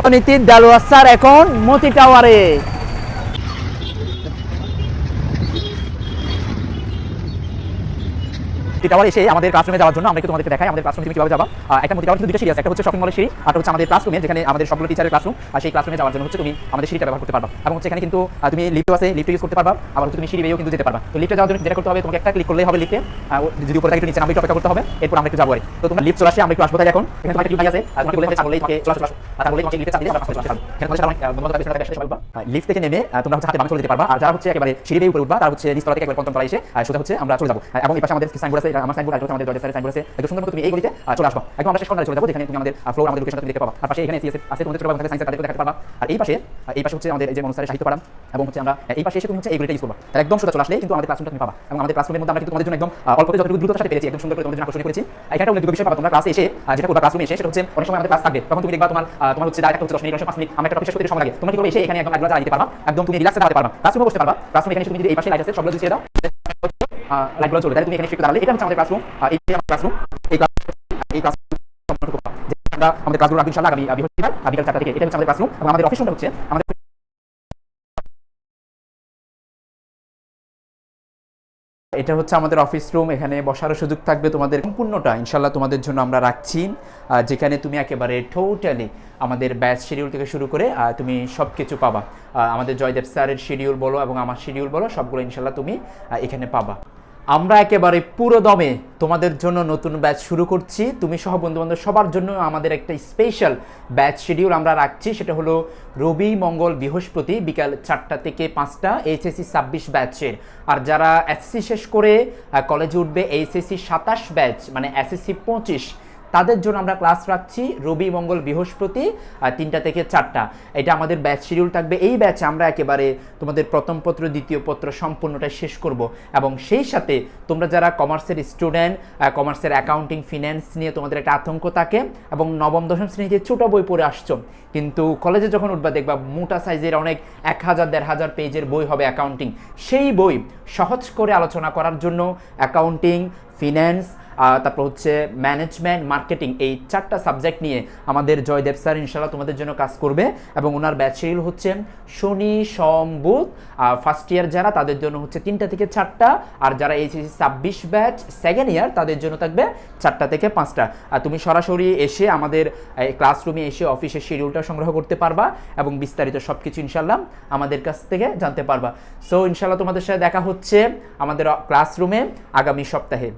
অনিতির ডালুয়া sir এখন মতি টাওয়ারে। Tower এসে আমাদের ক্লাসরুমে যাওয়ার জন্য আমরা একটু তোমাদেরকে দেখাই, আমাদের ক্লাসরুমে তুমি কীভাবে যাবা। একটা মতি টাওয়ার কিন্তু দুটো সিঁড়ি একটা হচ্ছে শপিং মলের সিঁড়ি, আর হচ্ছে আমাদের ক্লাসরুমে যেখানে আমাদের সবগুলো টিচারের ক্লাসরুম আর সেই ক্লাসরুমে যাওয়ার জন্য হচ্ছে তুমি আমাদের সিঁড়িটা ব্যবহার করতে পারবা। এবং হচ্ছে এখানে কিন্তু তুমি লিফট আছে লিফট ইউজ করতে পারবা, আবার হচ্ছে তুমি সিঁড়ি বেয়েও কিন্তু যেতে পারবা। তো লিফটে যাওয়ার জন্য যেটা করতে হবে, তোমাকে একটা ক্লিক করলেই হবে লিফটে যদি উপরে একটু নিচে নামবে অপেক্ষা করতে হবে, এরপর আমরা একটু যাব তো তোমরা লিফট চলে আসে, আমরা একটু আসব তাই এখন। এখানে তোমার একটা লিফট আছে, আর তোমাকে বলে চলে আমরা চলে লিফট থেকে নেমে তোমরা হচ্ছে হাতে চলে যেতে পারবা। আর যারা হচ্ছে একেবারে সিঁড়ি উপরে উঠবা, তারা হচ্ছে নিচতলা থেকে একবার পঞ্চম এসে সোজা হচ্ছে আমরা চলে যাব। এবং এই পাশে আমাদের সাইনবোর্ড আছে? এটা আমার সাইনবোর্ড এটা হচ্ছে আমাদের জয়ের সাইনবোর্ড আছে। একদম সুন্দর মতো তুমি এই গলিতে চলে আসবা। একদম আমরা শেষ কর্নারে চলে যাব, যেখানে তুমি আমাদের ফ্লোর আমাদের লোকেশনটা তুমি দেখতে পাবা। আর পাশে এখানে সিএস আছে তোমাদের ছোট সাইন্স তাদেরকে দেখাতে পারবা। আর এই পাশে এই পাশে হচ্ছে আমাদের এই যে মনুসারের সাহিত্য পাড়া, এবং হচ্ছে আমরা এই পাশে এসে তুমি হচ্ছে এই গলিটা ইউজ করবা। তার একদম সোজা চলে আসলে কিন্তু আমাদের ক্লাসরুমটা তুমি পাবা। এবং আমাদের ক্লাসরুমের মধ্যে আমরা কিন্তু তোমাদের জন্য একদম অল্পতে যতটুকু দ্রুততার সাথে পেরেছি, একদম সুন্দর করে তোমাদের জন্য আকর্ষণীয় করেছি। এখানে উল্লেখ বিষয় পাবা, তোমরা ক্লাসে এসে যেটা করবা ক্লাসরুমে এসে, সেটা হচ্ছে অনেক সময় আমাদের ক্লাস থাকবে। তখন তুমি দেখবা তোমার তোমার হচ্ছে ডাইরেক্ট হচ্ছে 10 মিনিট 5 মিনিট আমরা একটা শেষ করতে সময় লাগে। তোমরা কি করবে, এসে এখানে একদম একবার দিতে পারবা। একদম তুমি রিল্যাক্সে দাঁড়াতে পারবা। ক্লাসরুমে বসতে পারবা। ক্লাসরুমে এখানে তুমি যদি এই পাশে লাইট আছে, সবগুলো দিয়ে দাও। চলে। তাহলে তুমি এখানে একটু দাঁড়ালে। এটা হচ্ছে আমাদের ক্লাসরুম ক্লাসরুম এই এই ক্লাসরুম অফিস এটা হচ্ছে আমাদের অফিস রুম এখানে বসারও সুযোগ থাকবে তোমাদের। সম্পূর্ণটা ইনশাল্লাহ তোমাদের জন্য আমরা রাখছি। যেখানে তুমি একেবারে টোটালি আমাদের ব্যাচ শিডিউল থেকে শুরু করে তুমি সব কিছু পাবা আমাদের জয়দেব স্যারের শিডিউল বলো এবং আমার শিডিউল বলো, সবগুলো ইনশাল্লাহ তুমি এখানে পাবা। আমরা একেবারে পুরো দমে তোমাদের জন্য নতুন ব্যাচ শুরু করছি। তুমি সহ বন্ধুবান্ধব সবার জন্য আমাদের একটা স্পেশাল ব্যাচ শিডিউল আমরা রাখছি। সেটা হলো রবি, মঙ্গল, বৃহস্পতি বিকাল চারটা থেকে পাঁচটা এইচএসসি ছাব্বিশ ব্যাচের। আর যারা এসএসসি শেষ করে কলেজে উঠবে, এইচএসসি সাতাশ ব্যাচ মানে এসএসসি পঁচিশ তাদের জন্য আমরা ক্লাস রাখছি। রবি, মঙ্গল, বৃহস্পতি তিনটা থেকে চারটা। এটা আমাদের ব্যাচ শিডিউল থাকবে। এই ব্যাচে আমরা একেবারে তোমাদের প্রথম পত্র, দ্বিতীয় পত্র সম্পূর্ণটা শেষ করব। এবং সেই সাথে তোমরা যারা কমার্সের স্টুডেন্ট কমার্সের অ্যাকাউন্টিং ফিন্যান্স নিয়ে তোমাদের একটা আতঙ্ক থাকে এবং নবম, দশম শ্রেণীতে ছোটো বই পড়ে আসছো, কিন্তু কলেজে যখন উঠবা দেখবা মোটা সাইজের অনেক এক হাজার, দেড় হাজার পেজের বই হবে অ্যাকাউন্টিং সেই বই সহজ করে আলোচনা করার জন্য অ্যাকাউন্টিং ফিন্যান্স তারপর হচ্ছে ম্যানেজমেন্ট মার্কেটিং এই চারটা সাবজেক্ট নিয়ে আমাদের জয়দেব স্যার ইনশাল্লাহ তোমাদের জন্য কাজ করবে এবং ওনার ব্যাচ শিডিউল হচ্ছে শনি, সোম, বুধ। ফার্স্ট ইয়ার যারা, তাদের জন্য হচ্ছে তিনটা থেকে চারটা। আর যারা এইচএসসি ছাব্বিশ ব্যাচ সেকেন্ড ইয়ার তাদের জন্য থাকবে চারটা থেকে পাঁচটা। আর তুমি সরাসরি এসে আমাদের ক্লাসরুমে এসে অফিসের শিডিউলটা সংগ্রহ করতে পারবা এবং বিস্তারিত সব কিছু ইনশাল্লাহ আমাদের কাছ থেকে জানতে পারবা। সো ইনশাল্লাহ তোমাদের সাথে দেখা হচ্ছে আমাদের ক্লাসরুমে আগামী সপ্তাহে।